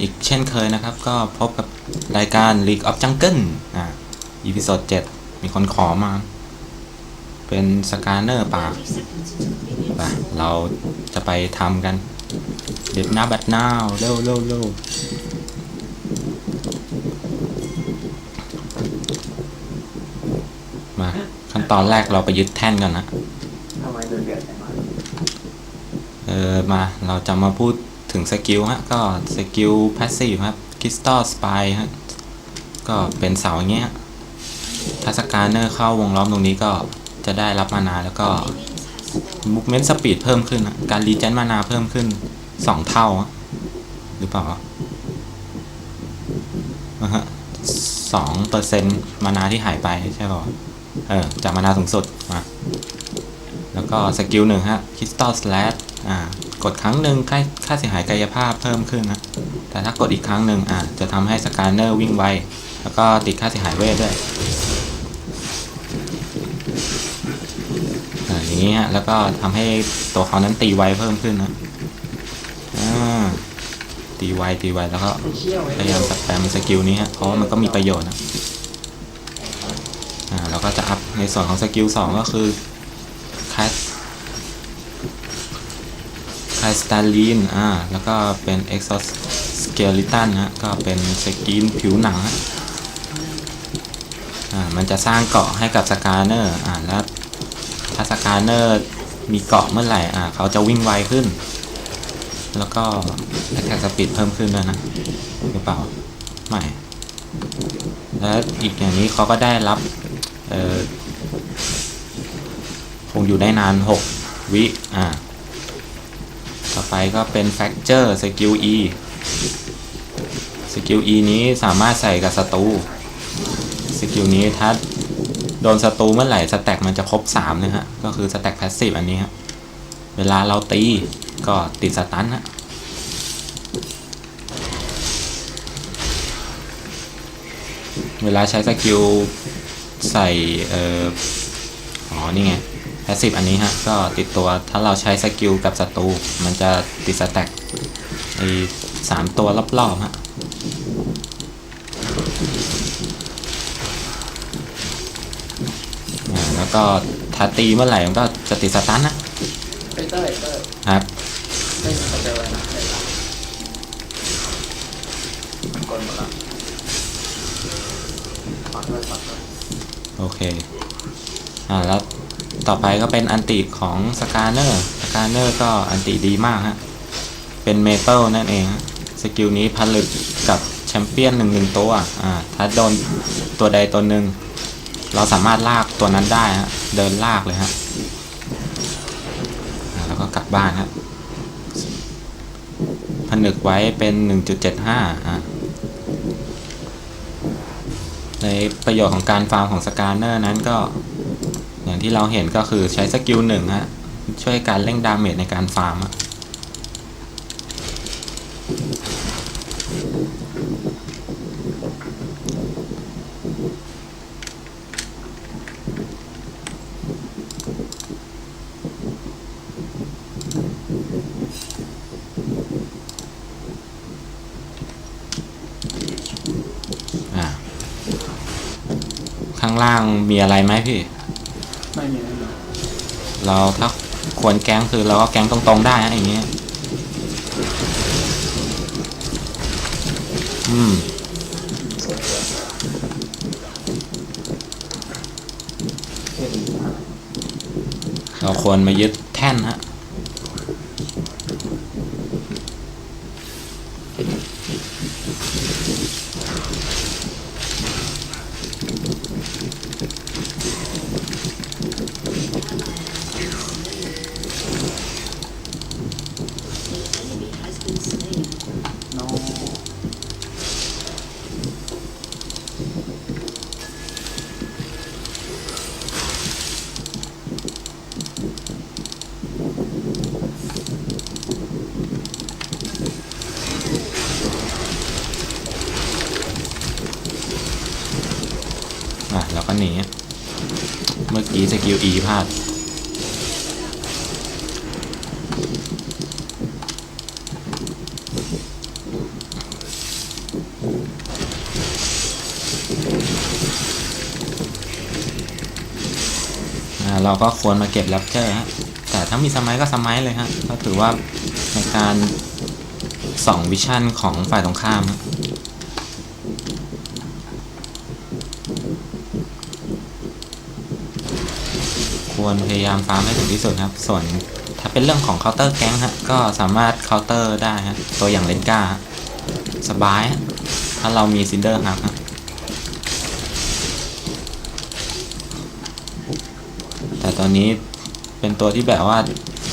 อีกเช่นเคยนะครับ ก็พบกับรายการ League of Jungle อ่าอีพิโซด7มีคนขอมา เป็นสกาเนอร์ป่าไปเราจะไปทำกัน เด็ดหน้าบัดนาวเร็วเร็วเร็วมาขั้นตอนแรกเราไปยึดแท่นกันนะทำไมเดือดเดือดจังวะเออมาเราจะมาพูด ถึงสกิลฮะก็สกิลพาสซีฟครับคริสตัลสปายฮะก็เป็นเสาอย่างเงี้ยฮะถ้าสกาเนอร์เข้าวงล้อมตรงนี้ก็จะได้รับมานาแล้วก็มูฟเมนต์สปีดเพิ่มขึ้น การรีเจนมานาเพิ่มขึ้นสองเท่า หรือเปล่าฮะสองเปอร์เซ็นต์มานาที่หายไปใช่ป่าวะเออจากมานาสูงสุดมาแล้วก็สกิลหนึ่งฮะคริสตัลสแลชอ่า กดครั้งหนึ่งค่าค่าเสียหายกายภาพเพิ่มขึ้นนะแต่ถ้ากดอีกครั้งหนึ่งอ่าจะทำให้สแกาเนอร์วิ่งไวแล้วก็ติดค่าเสียหายเวทด้วยอย่างนี้ฮะแล้วก็ทำให้ตัวเขานั้นตีไวเพิ่มขึ้นนะตีไวตีไวแล้วก็พยายามสแปมสกิลนี้ฮะเพราะว่ามันก็มีประโยชน์นะอ่าแล้วก็จะอัพในส่วนของสกิลสองก็คือคัส คาสตาลีนอ่าแล้วก็เป็นเอ็กซ์สเกลิตันฮะก็เป็นสกินผิวหนังอ่ามันจะสร้างเกาะให้กับสกาเนอร์อ่าแล้วถ้าสกาเนอร์มีเกาะเมื่อไหร่อ่าเขาจะวิ่งไวขึ้น แล้วก็แอ t แทกสปีดเพิ่มขึ้นด้วยนะหรือเปล่าไม่แล้วอีกอย่างนี้เขาก็ได้รับเออคงอยู่ได้นาน 6 วิอ่า ต่อไปก็เป็น Fracture Skill E Skill E นี้สามารถใส่กับศัตรูสกิลนี้ถ้าโดนศัตรูเมื่อไหร่สแต็กมันจะครบ3นะฮะ ก็คือสแต็กแพสซีฟอันนี้ฮะ เวลาเราตีก็ติดสตันฮะเวลาใช้สกิลใส่เอ่ออ๋อนี่ไง พสซีฟอันนี้ฮะก็ติดตัวถ้าเราใช้สกิลกับศัตรูมันจะติดสแต็กไอ้สามตัวรอบๆฮะแล้วก็ถ้าตีเมื่อไหร่มันก็จะติดสตันนะ ต่อไปก็เป็นอันติของสกาเนอร์สกาเนอร์ก็อันติดีมากฮะ เป็นเมทัลนั่นเองฮะสกิลนี้ผลึกกับแชมเปี้ยนหนึ่งหนึ่งตัว อ่า ถ้าโดนตัวใดตัวหนึ่ง เราสามารถลากตัวนั้นได้ฮะ เดินลากเลยฮะ แล้วก็กลับบ้านฮะผนึกไว้เป็น 1.75 อ่าในประโยชน์ของการฟาร์มของสกาเนอร์นั้นก็ อย่างที่เราเห็นก็คือใช้สกิลหนึ่งฮะ ช่วยการเร่งดาเมจในการฟาร์มข้างล่างมีอะไรไหมพี่ ไม่มีเราถ้าควรแก๊งคือเราก็แก๊งตรงๆได้นะอย่างเงี้ย อืมเลยเห็นเราควรมายึดแท่นฮะ กิลอีพลาดเราก็ควรมาเก็บแรปเจอร์ฮะ แต่ถ้ามีสมัยก็สมัยเลยฮะ ก็ถือว่าในการส่องวิชั่นของฝ่ายตรงข้ามฮะ ควรพยายามฟาร์มให้ถึงที่สุดครับ ส่วนถ้าเป็นเรื่องของเคาน์เตอร์แก๊งฮะก็สามารถเคาน์เตอร์ได้ฮะตัวอย่างเลนก้าสบาย ถ้าเรามีซินเดอร์ฮักแต่ตอนนี้เป็นตัวที่แบบว่า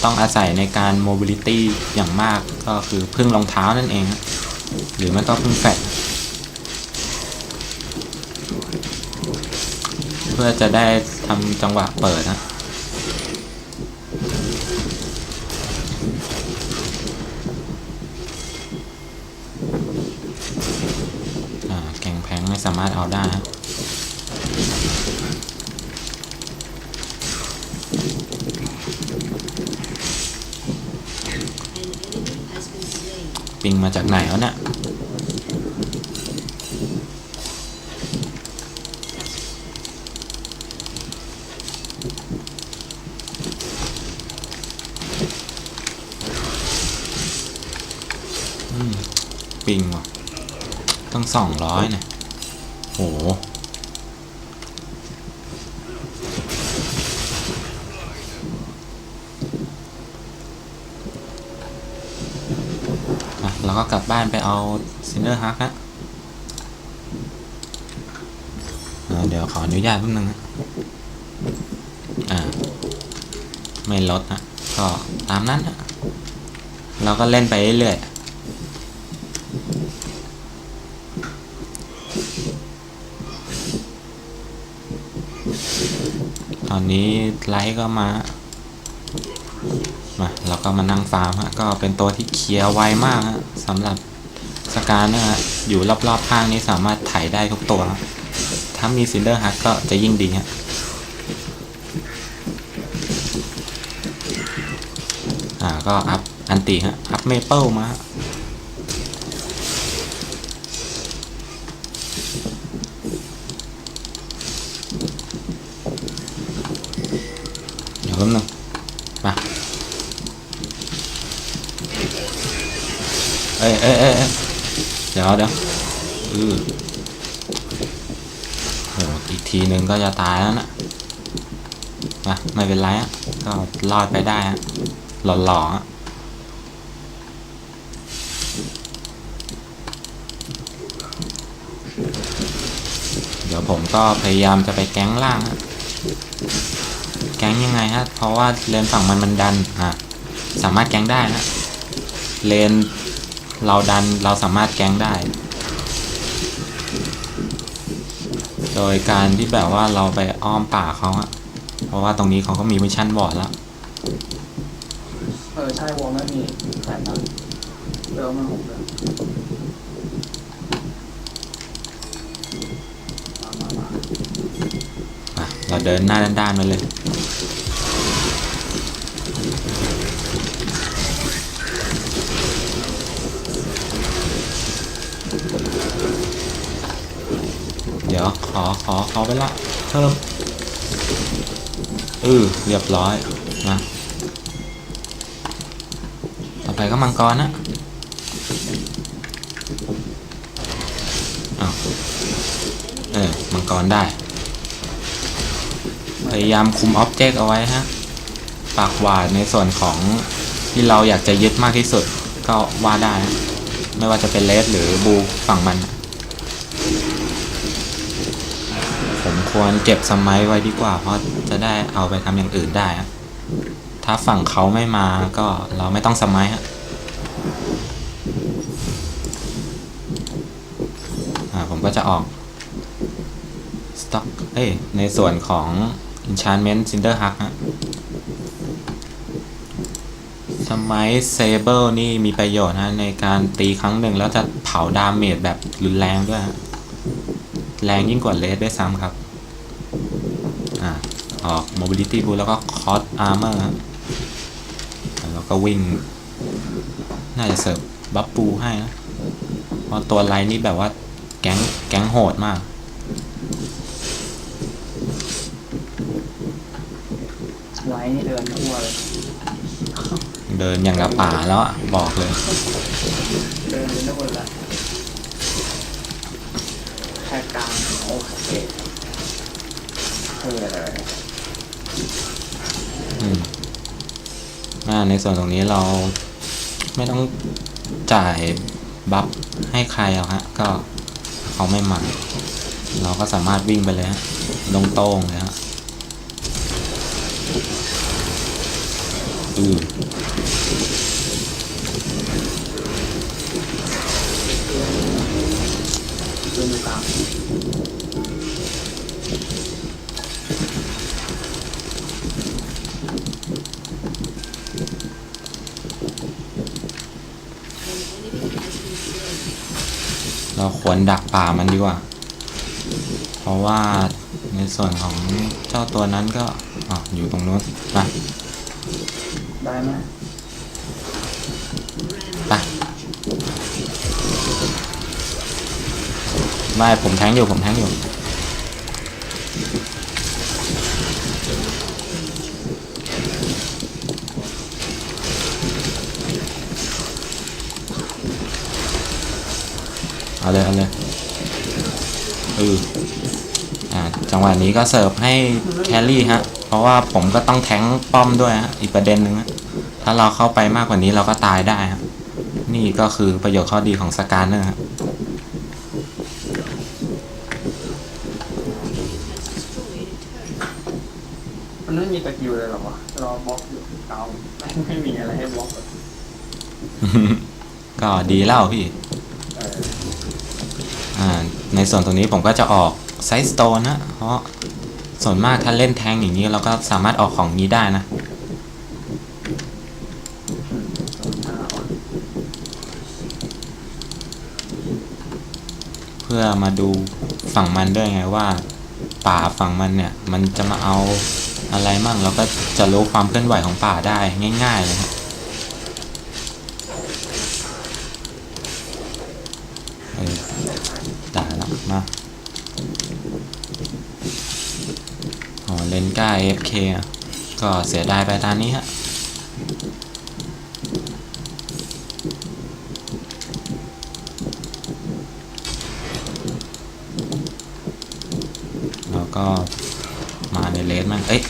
ต้องอาศัยในการโมบิลิตี้อย่างมากก็คือพึ่งรองเท้านั่นเอง หรือไม่ก็พึ่งแฟลชเพื่อจะได้ทำจังหวะเปิดนะ อ่าแกงแพงไม่สารถเอาได้ฮะปิงมาจากไหนวะเนี่ยปิงว่ะ ต้องสองร้อยเนี่ย โหอะเราก็กลับบ้านไปเอาซินเนอร์ฮักฮะเดี๋ยวขออนุญาตแป๊บนึงนะอ่า ไม่ลดนะก็ตามนั้นนะเราก็เล่นไปเรื่อยๆ อนนี้ไลท์ก็มา มาเราก็มานั่งฟาร์มฮะ ก็เป็นตัวที่เคลียร์ไวมากฮะสำหรับสการเนี่ยฮะ อยู่รอบๆข้างนี้สามารถไถได้ทุกตัว ถ้ามีซินเดอร์ฮักก็จะยิ่งดีฮะอ่าก็อัพอันติฮะ อัพเมเปิลมาฮะ ป๊บนึงมาเอ้ยเอ้ยเอ้ยเดี๋ยวเดี๋ยวอือโหอีกทีนึงก็จะตายแล้วนะมาไม่เป็นไรอะก็รอดไปได้ฮะหล่อๆฮะเดี๋ยวผมก็พยายามจะไปแก๊งล่างฮะ ก๊งยังไงฮะ เพราะว่าเลนฝั่งมันมันดันอะสามารถแก๊งได้นะ เลนเราดันเราสามารถแก๊งได้ โดยการที่แบบว่าเราไปอ้อมป่าเขาอะเพราะว่าตรงนี้เขาก็มีมิชชั่นบอร์ดแล้ว เออใช่วอลไม่มีแปดนะเร็วมันหกเลยมามามาอะเราเดินหน้าด้านๆมาเลย ขอขอขอไปละเพิ่มอือเรียบร้อยมาต่อไปก็มังกรนะอ้าวเออมังกรได้ พยายามคุมอ็อบเจกต์เอาไว้ฮะ ปากหวาดในส่วนของที่เราอยากจะยึดมากที่สุดก็ว่าได้ ไม่ว่าจะเป็นเลสหรือบูฝั่งมันผม ควรเก็บสมัยไว้ดีกว่า เพราะจะได้เอาไปทำอย่างอื่นได้ฮะถ้าฝั่งเขาไม่มาก็เราไม่ต้องสมัยฮะผมก็จะออกสต็อกเอ้ยในส่วนของ Enchantment Cinder Hug ฮะสมัยเซเบิลนี่มีประโยชน์นะในการตีครั้งหนึ่งแล้วจะเผาดาเมจแบบรุนแรงด้วยฮะแรงยิ่งกว่าเลสด้วยซ้ำครับ ออก Mobility Boost แล้วก็ Cost Armor ฮะแล้วก็วิ่ง น่าจะเสิร์ฟบัฟปูให้นะ เพราะตัวไลน์นี่แบบว่าแก๊งแก๊งโหดมากไว้นี่เดินทั่วเลยเดินอย่างกับป่าแล้วอะบอกเลย เดินไปทั่วละแค่กลางโอเคเท่เลยอืมอ่า ในส่วนตรงนี้เราไม่ต้องจ่ายบัฟให้ใครหรอกฮะ ก็เขาไม่มาเราก็สามารถวิ่งไปเลยฮะ ลงโต้งเลยฮะอือ เราควรดักป่ามันดีกว่า เพราะว่าในส่วนของเจ้าตัวนั้นก็อะอยู่ตรงนู้นไปได้ไหมไปไม่ผมแทงอยู่ผมแทงอยู่ เอาเลยเอาเลยเอออ่าจังหวะนี้ก็เสิร์ฟให้แครี่ฮะ เพราะว่าผมก็ต้องแทงป้อมด้วยฮะ อีกประเด็นหนึ่งฮะ ถ้าเราเข้าไปมากกว่านี้เราก็ตายได้ฮะ นี่ก็คือประโยชน์ข้อดีของสการเนอร์ฮะมันไม่มีตะกิวเลยหรอวะรอบล็อกอยู่เกาไม่ไม่มีอะไรให้บล็อกเลยก็ดีแล้วพี่เอออ่า ในส่วนตรงนี้ผมก็จะออกไซส์โตนนะ เพราะส่วนมากถ้าเล่นแทงอย่างนี้เราก็สามารถออกของนี้ได้นะเอาเอาเพื่อมาดูฝั่งมันด้วยไงว่า ป่าฝั่งมันเนี่ย มันจะมาเอาอะไรมั่งเราก็จะรู้ความเคลื่อนไหวของป่าได้ง่าย ๆ เลยครับเออได้แล้วมาอ๋อเลนก้า AFK ก็เสียดายไปตานนี้ฮะแล้วก็มาในเลสมันเอ๊ะ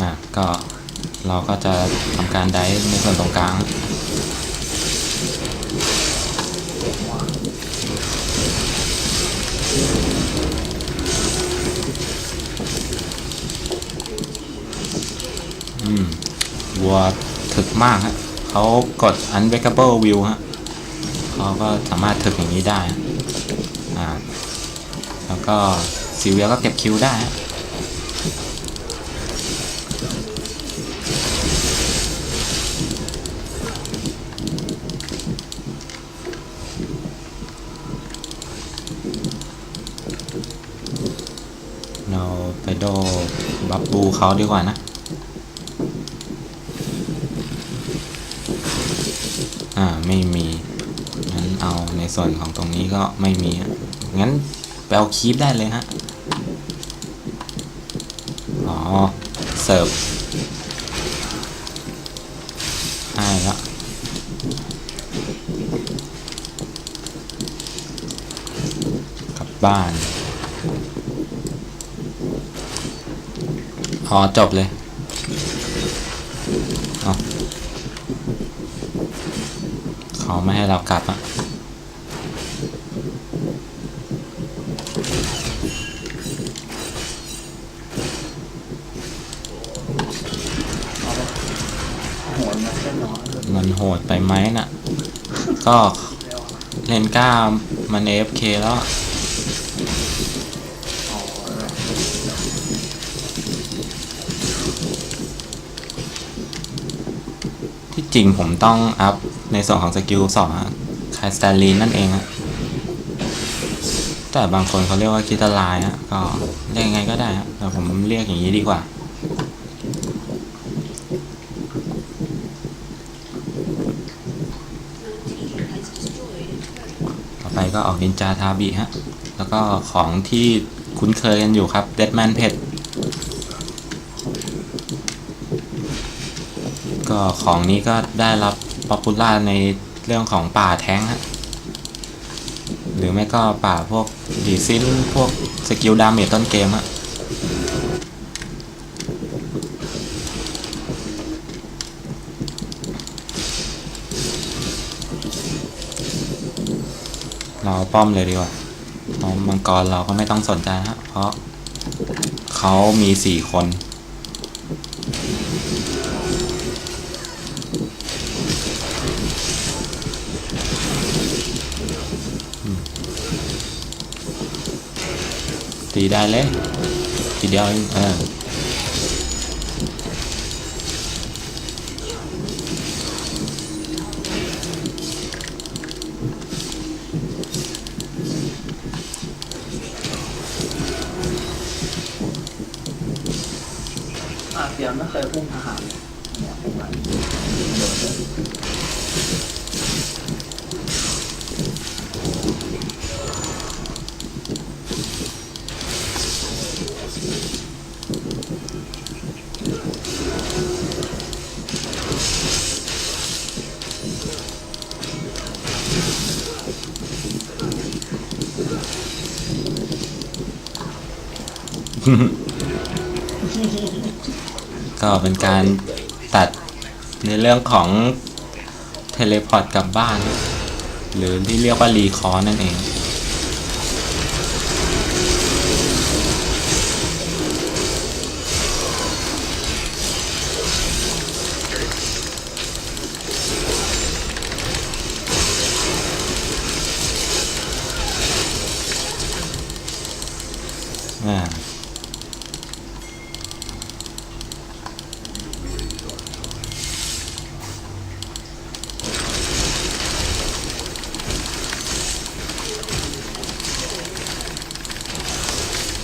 อะก็เราก็จะทำการได้ในส่วนตรงกลางอืมวัวถึกมากฮะเขากด unbreakable view ฮะเขาก็สามารถถึกอย่างนี้ได้ อ่า แล้วก็ซีเวียก็เก็บคิวได้ฮะ โดบับบูเขาดีกว่านะอ่าไม่มี งั้นเอาในส่วนของตรงนี้ก็ไม่มีอะงั้นไปเอาคีปได้เลยฮะ อ๋อ เสิร์ฟให้แล้วกลับบ้าน อ๋อจบเลยเขาไม่ให้เรากลับอะมันโหดไปไหมน่ะ ก็เลนก้ามัน AFK แล้ว ริงผมต้องอัพในส่วนของสกิลสองคายสแตนลีนนั่นเองฮะแต่บางคนเขาเรียกว่าคิตาลายฮะก็เรียกยังไงก็ได้ฮะแต่ผมเรียกอย่างนี้ดีกว่าต่อไปก็ออกนินจาทาบิฮะ แล้วก็ของที่คุ้นเคยกันอยู่ครับ เดดแมนเพ t ก็ของนี้ก็ได้รับป๊อปปูล่าในเรื่องของป่าแท้งฮะหรือไม่ก็ป่าพวกดีซินพวกสกิลดาเมจต้นเกมฮะเราป้อมเลยดีกว่าเรามังกรเราก็ไม่ต้องสนใจฮะเพราะเขามีสี่คน ตีได้เลยทีเดียวองเอออาเซียนไม่เคยพุ่งทหาร ก็เป็นการตัดในเรื่องของเทเลพอร์ตกลับบ้าน หรือที่เรียกว่ารีคอร์นั่นเอง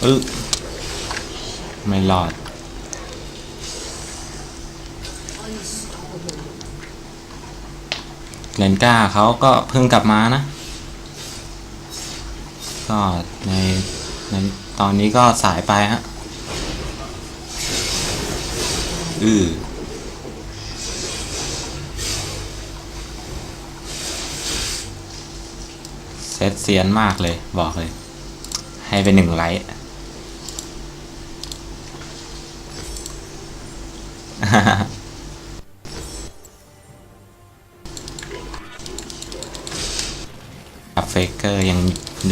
อึไม่รอด เลนก้าเขาก็เพิ่งกลับมานะ ก็ในในตอนนี้ก็สายไปฮะ อือเซตเซียนมากเลยบอกเลย ให้เป็นหนึ่งไลท์ ฟกเกอร์ยัง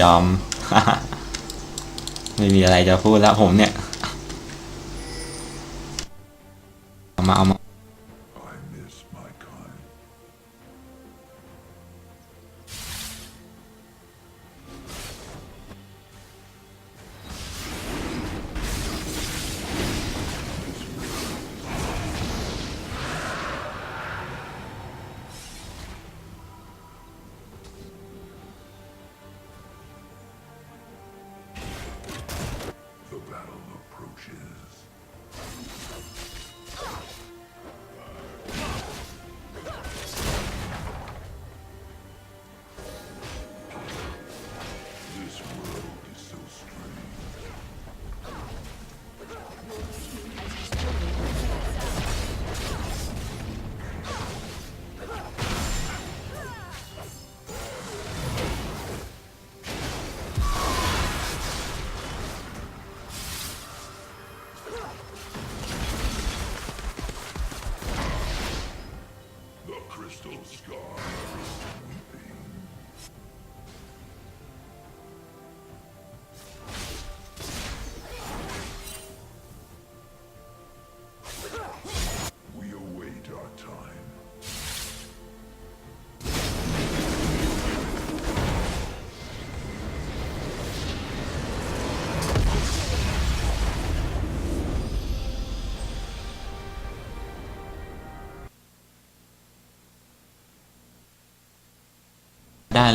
ดอม ไม่มีอะไรจะพูดแล้วผมเนี่ย เอามาเอามา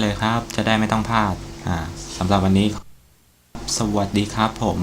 เลยครับ จะได้ไม่ต้องพลาดอ่าสำหรับวันนี้ สวัสดีครับผม